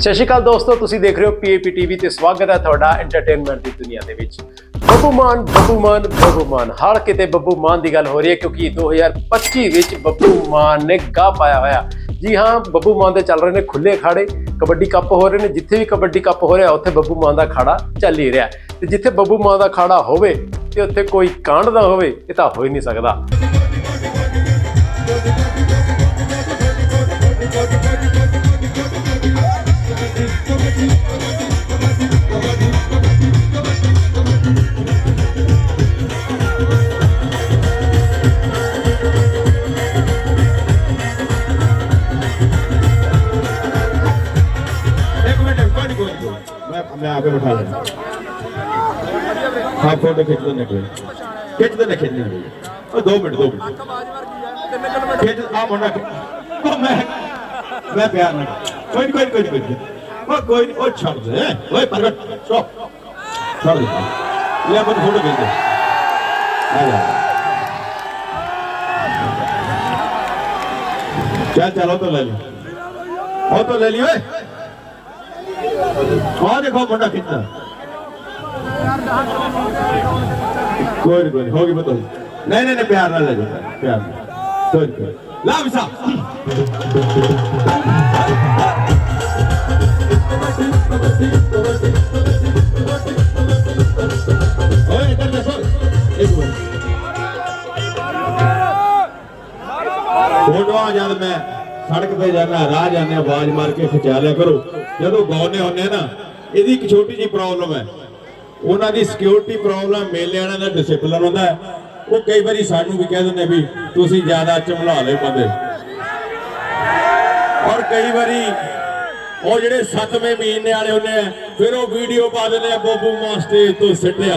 ਸਤਿ ਸ਼੍ਰੀ ਅਕਾਲ ਦੋਸਤੋ, ਤੁਸੀਂ ਦੇਖ ਰਹੇ ਹੋ ਪੀਏਪੀ ਟੀਵੀ ਤੇ ਸਵਾਗਤ ਹੈ ਤੁਹਾਡਾ ਐਂਟਰਟੇਨਮੈਂਟ ਦੀ ਦੁਨੀਆ ਦੇ ਵਿੱਚ। ਬੱਬੂ ਮਾਨ ਬੱਬੂ ਮਾਨ ਬੱਬੂ ਮਾਨ। ਹਰ ਕਿਤੇ ਬੱਬੂ ਮਾਨ ਦੀ ਗੱਲ ਹੋ ਰਹੀ ਹੈ ਕਿਉਂਕਿ 2025 ਵਿੱਚ ਬੱਬੂ ਮਾਨ ਨੇ ਗਾ ਪਾਇਆ ਹੋਇਆ। ਜੀ ਹਾਂ, ਬੱਬੂ ਮਾਨ ਦੇ ਚੱਲ ਰਹੇ ਨੇ ਖੁੱਲੇ ਖਾੜੇ ਕਬੱਡੀ ਕੱਪ ਹੋ ਰਹੇ ਨੇ। ਜਿੱਥੇ ਵੀ ਕਬੱਡੀ ਕੱਪ ਹੋ ਰਿਹਾ, ਉੱਥੇ ਬੱਬੂ ਮਾਨ ਦਾ ਖਾੜਾ ਚੱਲ ਹੀ ਰਿਹਾ। ਤੇ ਜਿੱਥੇ ਬੱਬੂ ਮਾਨ ਦਾ ਖਾੜਾ ਹੋਵੇ ਤੇ ਉੱਥੇ ਕੋਈ ਕਾਂਡ ਦਾ ਹੋਵੇ, ਇਹ ਤਾਂ ਹੋ ਹੀ ਨਹੀਂ ਸਕਦਾ। बैठा लेना हाँ फ़ोटो खींच दो निकले खींच दो खींच दो ओ दो मिनट दो मिनट। खींच, आ मुंडा ओ, मैं मैं प्यार ना कोई कोई कोई कोई। ओ कोई ओ, छोड़ दे ओए प्रगट स्टॉप छोड़ दे। ये अपन फ़ोटो खींच दे। आ चल तो ले लो। वो तो ले लियो ओए ਆ ਦੇਖੋ ਮੁੰਡਾ ਕਿੰਨਾ ਕੋਈ ਨਹੀਂ ਕੋਈ ਨਹੀਂ ਹੋ ਗਈ ਬਤੋ ਨਹੀਂ ਨਹੀਂ ਨਹੀਂ ਪਿਆਰ ਨਾਲ ਲੈ ਜਾਓ ਪਿਆਰ ਨਾਲ ਕੋਈ ਨੀ, ਕੋਈ ਨੀ। ਲਾ ਵਿਸਾ ਓਏ ਇੱਧਰ ਦੇਖੋ ਇੱਕ ਮਿੰਟ ਫੋਟੋਆਂ ਜਦ ਮੈਂ ਸੜਕ ਤੇ ਜਾਣਾ ਰਾਹ ਜਾਂਦੇ ਆਵਾਜ਼ ਜਦੋਂ ਗਾਉਨੇ ਹੁੰਦੇ ਆ ਨਾ, ਇਹਦੀ ਇੱਕ ਛੋਟੀ ਜੀ ਪ੍ਰੋਬਲਮ ਹੈ। ਉਹਨਾਂ ਦੀ ਸਿਕਿਉਰਿਟੀ ਪ੍ਰੋਬਲਮ ਮੇਲੇ ਵਾਲਿਆਂ ਦਾ ਡਿਸਪਲਿਨ ਹੁੰਦਾ ਹੈ। ਉਹ ਕਈ ਵਾਰੀ ਸਾਨੂੰ ਵੀ ਕਹਿ ਦਿੰਦੇ ਵੀ ਤੁਸੀਂ ਜ਼ਿਆਦਾ ਚਮਲਾ ਲਏ ਬੰਦੇ। ਔਰ ਕਈ ਵਾਰੀ ਉਹ ਜਿਹੜੇ 7ਵੇਂ ਮਹੀਨੇ ਵਾਲੇ ਹੁੰਦੇ ਆ, ਫਿਰ ਉਹ ਵੀਡੀਓ ਪਾ ਦਿੰਦੇ ਆ, ਬੱਬੂ ਮਾਂ ਸਟੇਜ ਤੋਂ ਸਿੱਟਿਆ।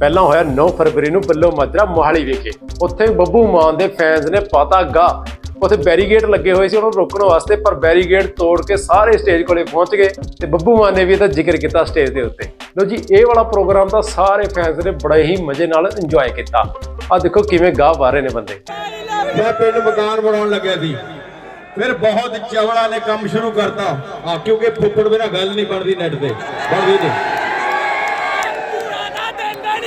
ਪਹਿਲਾਂ ਹੋਇਆ 9 ਫਰਵਰੀ ਨੂੰ ਬੱਲੋ ਮਾਜਰਾ ਮੋਹਾਲੀ ਵਿਖੇ। ਉੱਥੇ ਬੱਬੂ ਮਾਨ ਦੇ ਫੈਨਸ ਨੇ ਪਾਤਾ ਗਾ ਉੱਥੇ ਬੈਰੀਗੇਡ ਲੱਗੇ ਹੋਏ ਸੀ, ਉਹਨੂੰ ਰੋਕਣ ਵਾਸਤੇ, ਪਰ ਬੈਰੀਗੇਡ ਤੋੜ ਕੇ ਸਾਰੇ ਸਟੇਜ ਕੋਲੇ ਪਹੁੰਚ ਗਏ ਤੇ ਬੱਬੂ ਮਾਨ ਨੇ ਵੀ ਇਹਦਾ ਜ਼ਿਕਰ ਕੀਤਾ ਸਟੇਜ ਦੇ ਉੱਤੇ। ਲੋ ਜੀ, ਇਹ ਵਾਲਾ ਪ੍ਰੋਗਰਾਮ ਤਾਂ ਸਾਰੇ ਫੈਨਸ ਨੇ ਬੜੇ ਹੀ ਮਜ਼ੇ ਨਾਲ ਇੰਜੋਏ ਕੀਤਾ। ਆ ਦੇਖੋ ਕਿਵੇਂ ਗਾਹ ਪਾ ਰਹੇ ਨੇ ਬੰਦੇ। ਮੈਂ ਪਿੰਡ ਮਕਾਨ ਬਣਾਉਣ ਲੱਗਿਆ ਸੀ। ਫਿਰ ਬਹੁਤ ਚਵਲਾ ਨੇ ਕੰਮ ਸ਼ੁਰੂ ਕਰਤਾ। ਆ ਕਿਉਂਕਿ ਫੁੱਫੜ ਬਿਨਾ ਗੱਲ ਨਹੀਂ ਬਣਦੀ ਨੈਟ ਤੇ। ਬਣਦੀ ਨਹੀਂ।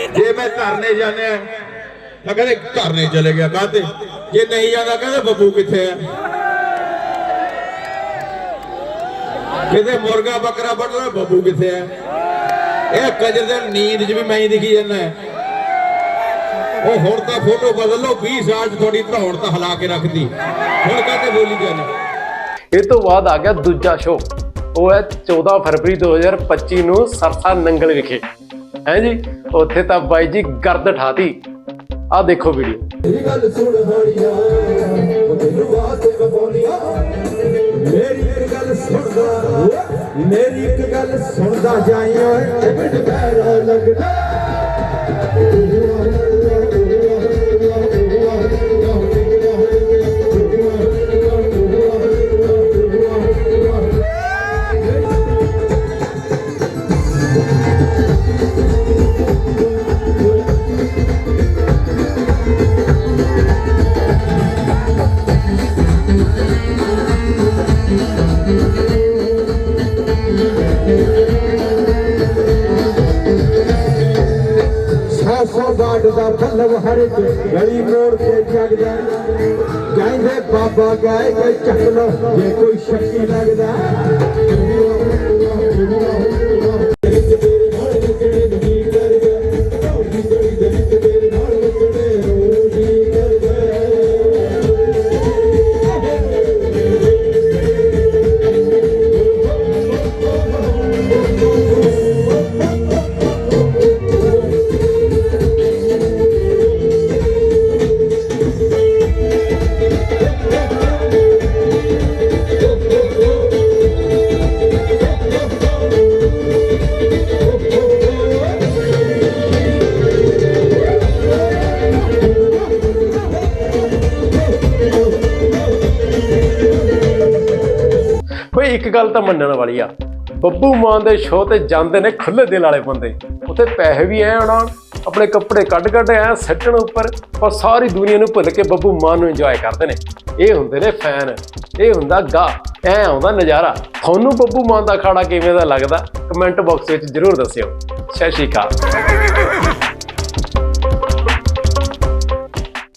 ਜੇ ਮੈਂ ਧਰਨੇ ਜਾਣੇ ਤਾਂ ਕਹਿੰਦੇ ਧਰਨੇ ਚਲੇ ਗਿਆ, ਕਾਹਤੇ? ਜੇ ਨਹੀਂ ਜਾਂਦਾ ਕਹਿੰਦੇ ਬੱਬੂ ਕਿੱਥੇ ਆ? ਕਿਤੇ ਮੁਰਗਾ ਬੱਕਰਾ ਵੱਢ ਬੱਬੂ ਕਿੱਥੇ ਆ? ਇਹ ਕੰਜਰ ਦੇ ਨੀਂਦ 'ਚ ਵੀ ਮੈਂ ਹੀ ਦਿਖੀ ਜਾਂਦਾ। ਉਹ ਹੁਣ ਤਾਂ ਫੋਟੋ ਬਦਲ ਲਓ 20 ਸਾਲ 'ਚ ਤੁਹਾਡੀ ਧੌਣ ਤਾਂ ਹਿਲਾ ਕੇ ਰੱਖਦੀ ਹੁਣ ਕਾਹਤੇ ਬੋਲੀ ਜਾਂਦੇ? ਇਹ ਤੋਂ ਬਾਅਦ ਆ ਗਿਆ ਦੂਜਾ ਸ਼ੋਅ ਉਹ ਹੈ 14 ਫਰਵਰੀ 2025 ਨੂੰ ਸਰਸਾ ਨੰਗਲ ਵਿਖੇ। ਹੈ ਜੀ? ਉੱਥੇ ਤਾਂ ਬਾਈ ਜੀ ਗਰਦ ਠਾਤੀ। ਆ ਦੇਖੋ ਵੀਡੀਓ। ਮੇਰੀ ਗੱਲ ਸੁਣ ਹੋਣੀਆਂ ਉਹ ਵਾਸਤੇ ਵਫਾਉਣੀਆਂ ਮੇਰੀ ਇੱਕ ਗੱਲ ਸੁਣਦਾ ਮੇਰੀ ਇੱਕ ਗੱਲ ਸੁਣਦਾ ਜਾਈ ਓਏ ਮਿੰਟ ਪੈਰਾ ਲੱਗਦਾ। ਸੌ ਦਾ ਪੱਲਵ ਹਰ ਇੱਕ ਗਲੀ ਮੋੜ ਤੇ ਜਗਦਾ ਕਹਿੰਦੇ ਬਾਬਾ ਗਾਏ ਕੋਈ ਚੱਕ ਲੋ ਜੇ ਕੋਈ ਸ਼ੱਕੀ ਲੱਗਦਾ। ਇੱਕ ਗੱਲ ਤਾਂ ਮੰਨਣ ਵਾਲੀ ਆ। ਬੱਬੂ ਮਾਨ ਦੇ ਸ਼ੋਅ ਤੇ ਜਾਂਦੇ ਨੇ ਖੁੱਲੇ ਦਿਲ ਵਾਲੇ ਬੰਦੇ। ਉੱਥੇ ਪੈਸੇ ਵੀ ਐ ਆਉਣਾ, ਆਪਣੇ ਕੱਪੜੇ ਕੱਢ ਕੱਢ ਐ ਸੱਟਣ ਉੱਪਰ, ਪਰ ਸਾਰੀ ਦੁਨੀਆ ਨੂੰ ਭੁੱਲ ਕੇ ਬੱਬੂ ਮਾਨ ਨੂੰ ਇੰਜੋਏ ਕਰਦੇ ਨੇ। ਇਹ ਹੁੰਦੇ ਨੇ ਫੈਨ ਇਹ ਹੁੰਦਾ ਗਾ, ਐ ਆਉਂਦਾ ਨਜ਼ਾਰਾ। ਤੁਹਾਨੂੰ ਬੱਬੂ ਮਾਨ ਦਾ ਅਖਾੜਾ ਕਿਵੇਂ ਦਾ ਲੱਗਦਾ? ਕਮੈਂਟ ਬਾਕਸ ਵਿੱਚ ਜਰੂਰ ਦੱਸਿਓ। ਸਤਿ ਸ਼੍ਰੀ ਅਕਾਲ।